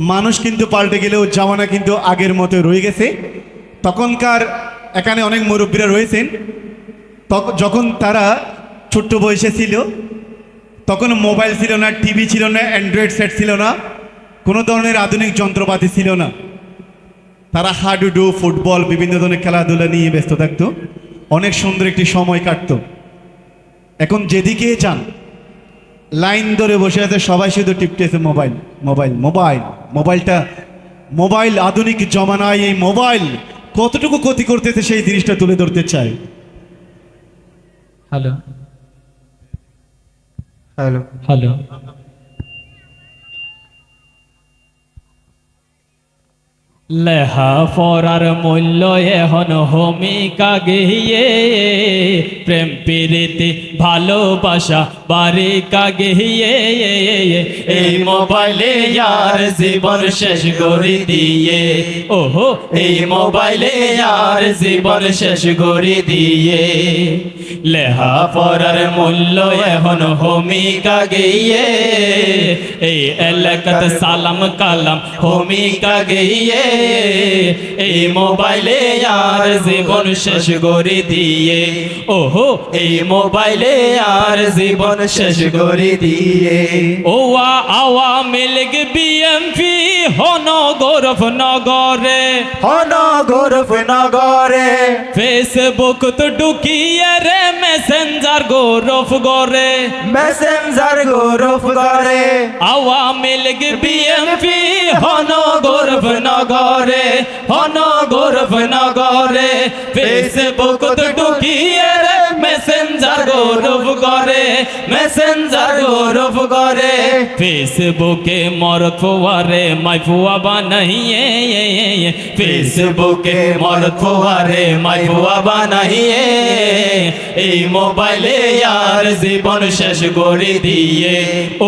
মানুষ কিন্তু পাল্টে গেলেও জামানা কিন্তু আগের মতো রয়ে গেছে। তখনকার এখানে অনেক মুরব্বীরা রয়েছেন। যখন তারা ছোট্ট বয়সে ছিল, তখন মোবাইল ছিল না, টিভি ছিল না, অ্যান্ড্রয়েড সেট ছিল না, কোনো ধরনের আধুনিক যন্ত্রপাতি ছিল না। তারা হাডুডু, ফুটবল, বিভিন্ন ধরনের খেলাধুলা নিয়ে ব্যস্ত থাকতো। অনেক সুন্দর একটি সময় কাটতো। এখন যেদিকে যান লাইন ধরে বসে আছে সবাই শুধু টিপটেছে মোবাইল মোবাইল মোবাইল মোবাইলটা মোবাইল আধুনিক জমানায় এই মোবাইল কতটুকু ক্ষতি করতেছে সেই জিনিসটা তুলে ধরতে চাই। হ্যালো। হ্যালো। হ্যালো। লেহা ফরার মূল্য এখন হোমি গেহিয়ে। প্রেম, পিরিতি, ভালোবাসা বারি গেহিয়ে। এই মোবাইলে আর জীবন শেষ গড়ি দিয়ে। ওহো, এই মোবাইলে আর জীবন শেষ গড়ি দিয়ে। লেহা পড়ার মূল্য এখন ভূমিকা গিয়ে এই এলাকাতে সালাম কালাম ভূমিকা গিয়ে এই মোবাইলে আর জীবন শেষ করে দিয়ে। ওহো, এই মোবাইলে আর জীবন শেষ করে দিয়ে। ওয়া আওয়ামী লীগ বিএমপি হন গৌরব নগরে হন গৌরব নগরে ফেসবুক তো ঢুকিয়ে রে মেসেঞ্জার গৌরব গরে মেসেঞ্জার গৌরব করে আওয়ামী লীগ বিএমপি হন গৌরব নগরে হন গৌরব নগরে ফেসবুক তো ঢুকিয়ে রে মেসেঞ্জার গৌরব করে মেসেঞ্জার গৌরব করে ফেসবুকে মর ফুয়ারে মাই ফুয়া বানাইয়ে ফেসবুকে মর ফুয়ারে মাই ফুয়া বানাইয়ে এই মোবাইলে আর জীবন শেষ করে দিয়ে।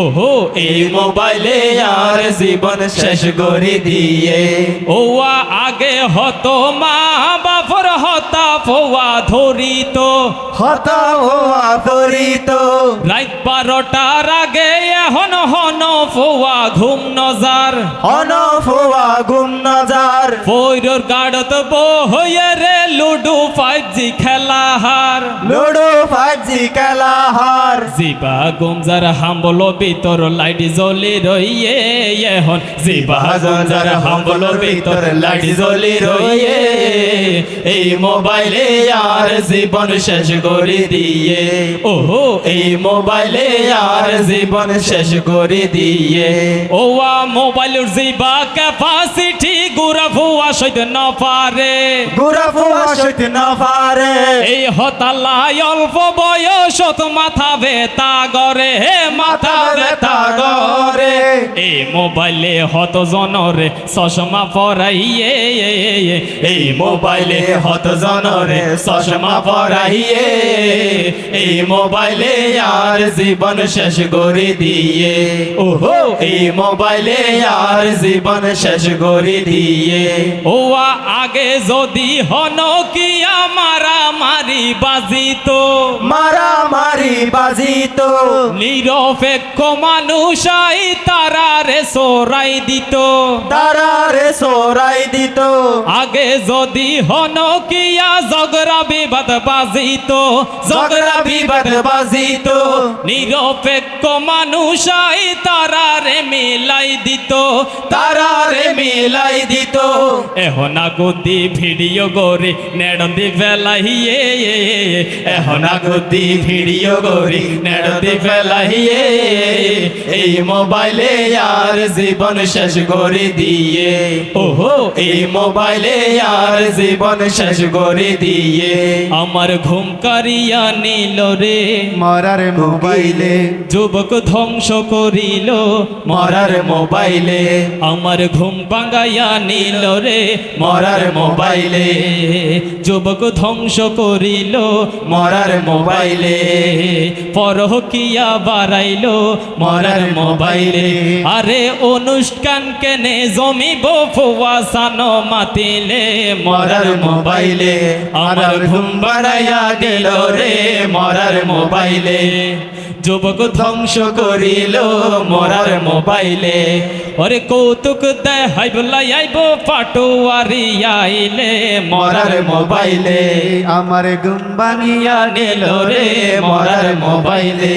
ওহো এই মোবাইলে আর জীবন শেষ করে দিয়ে। ওয়া আগে হতো মা বাপর হতা ফোয়া ধরিত। হতা ও আদরিত রাত বারোটার আগে এখন হন ফোয়া ঘুম নজার। হন ফুয়া ঘুম নজার। ফৈরর গাড়ত বহয়ে রে লুডু ফাইভ জি খেলা হার লুডো ফাজি খেলাহার। জিবা গুমজার হাম্বল ভিতর লাইট জ্বলি রইয়ে এখন। জিবা গুমজার হাম্বল ভিতর লাইট জ্বলি রইয়ে এই মোবাইলে আর জীবন শেষ করে দিয়ে। ওহো। এই মোবাইলে আর জীবন শেষ করে দিয়ে। ওয়া মোবাইলের জিবা ক্যাপাসিটি গুড়া ভুয়া সইতে না পারে। গুড়া সইতে না পারে এই হতালাই অল্প বয়সত মাথা বেতা গরে হে মাথা বেতা গরে এই মোবাইলে হত জনরে চশমা পরাইয়ে এই মোবাইলে হত জনরে চশমা পরাইয়ে এই মোবাইলে আর জীবন শেষ করে দিয়ে। ওহো। এই মোবাইলে আর জীবন শেষ করে দিয়ে। ওয়া আগে যদি হন কি আমারা মারি বাজিত? মারামারি বাজিত। নিরপেক্ষ মানুষাই তারা রে সরাই দিত। তারারে সরাই দিত। আগে যদি হন কিয়া ঝগড়া বিবাদ বাজিত। ঝগড়া বিবাদ বাজিত। নিরপেক্ষ মানুষাই তারা রে মিলাই দিত। তারা রে মিলাই দিত। এখন গতি ভিডিও গরি নেড়দি ফেলাইয়ে এখন গতি ভিডিও গরি নেড়দি ফেলাইয়ে এই মোবাইলে আর জীবন শেষ করে দিয়ে। ওহো এই মোবাইলে আর জীবন শেষ করে দিয়ে। আমার ঘুম কারিয়া নিল রে। মরার মোবাইলে। যুবক ধ্বংস করিল। মরার মোবাইলে। আমার ঘুম ভাঙাইয়া নিল রে। মরার মোবাইলে। যুবক ধ্বংস করিল, মরার মোবাইলে। পরকিয়া বাড়াইল, মরার মোবাইলে। আরে অনুষ্ঠান কেনে জমিব ফুয়া সানো মাতিলে, মরার মোবাইলে। আমার ঘুম বাড়াইয়া গেল রে, মরার মোবাইলে। যুবক ধ্বংস করিল মরার মোবাইলে। ওরে কৌতুক দেয় হাইব লাইব পাটোয়ারি আইলে মরার মোবাইলে। আমার গুম্বানিয়া নিল রে মরার মোবাইলে।